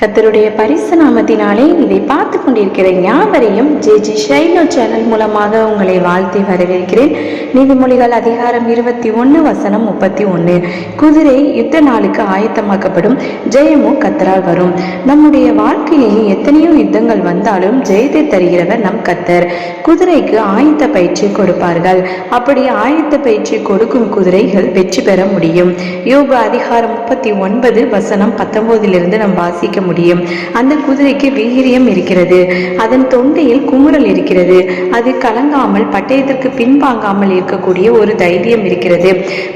கத்தருடைய பரிசு நாமத்தினாலே இதை பார்த்து கொண்டிருக்கிற யாவரையும் ஜே ஜி ஷைலோ சேனல் மூலமாக உங்களை வாழ்த்தி வரவேற்கிறேன். நீதிமொழிகள் அதிகாரம் இருபத்தி ஒன்று வசனம் முப்பத்தி ஒன்று குதிரை யுத்த நாளுக்கு ஆயத்தமாக்கப்படும் ஜெயமோ கத்தரால் வரும். நம்முடைய வாழ்க்கையிலேயே எத்தனையோ யுத்தங்கள் வந்தாலும் ஜெயத்தை தருகிறவர் நம் கத்தர் குதிரைக்கு ஆயத்த பயிற்சி கொடுப்பார்கள். அப்படி ஆயத்த பயிற்சி கொடுக்கும் குதிரைகள் வெற்றி பெற முடியும். யோக அதிகாரம் முப்பத்தி ஒன்பது வசனம் பத்தொன்பதிலிருந்து நாம் வாசிக்க முடியும். அந்த குதிரைக்கு வீரியம் இருக்கிறது. அதன் தொண்டையில் குமுறல் இருக்கிறது. அது கலங்காமல் பட்டயத்திற்கு பின்வாங்காமல் இருக்கக்கூடிய ஒரு தைரியம் இருக்கிறது.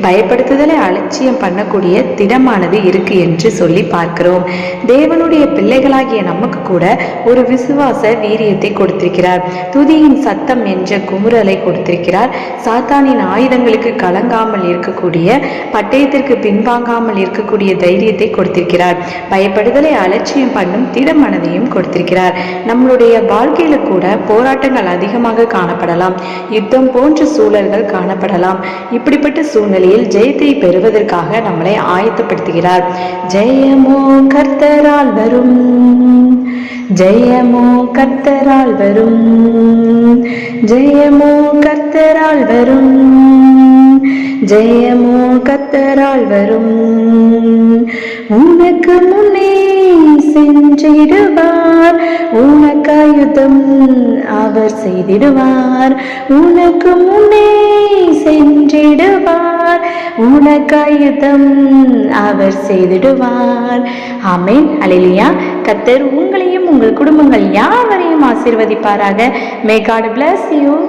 பயப்படுத்துதலை அலட்சியம் பண்ணக்கூடிய திடமானது இருக்கு என்று சொல்லி பார்க்கிறோம். தேவனுடைய பிள்ளைகளாகிய நமக்கு கூட ஒரு விசுவாச வீரியத்தை கொடுத்திருக்கிறார். துதியின் சத்தம் என்ற குமுறலை கொடுத்திருக்கிறார். சாத்தானின் ஆயுதங்களுக்கு கலங்காமல் இருக்கக்கூடிய பட்டயத்திற்கு பின்வாங்காமல் இருக்கக்கூடிய தைரியத்தை கொடுத்திருக்கிறார். பயப்படுதலை அலட்சியம் பண்ணும் திடமனதையும் கொடுத்திருக்கிறார். நம்மளுடைய வாழ்க்கையில கூட போராட்டங்கள் அதிகமாக காணப்படலாம். யுத்தம் போன்ற சூழல்கள் காணப்படலாம். இப்படிப்பட்ட சூழ்நிலையில் ஜெயத்தை பெறுவதற்காக நம்மளை ஆயத்தப்படுத்துகிறார். ஜெயமோ கர்த்தரால் வரும். ஜெயமோ கர்த்தரால் வரும். ஜெயமோ கர்த்தரால் வரும். ஜெயமோ கத்தரால் வரும். உனக்கு முன்னே சென்றிடுவார். உனக்காயுதம் அவர் செய்திடுவார். உனக்கு முன்னே சென்றிடுவார். உனக்காயுதம் அவர் செய்திடுவார். ஆமென். அலிலியா கத்தர் உங்களையும் உங்கள் குடும்பங்கள் யாவரையும் ஆசீர்வதிப்பாராக. May God bless you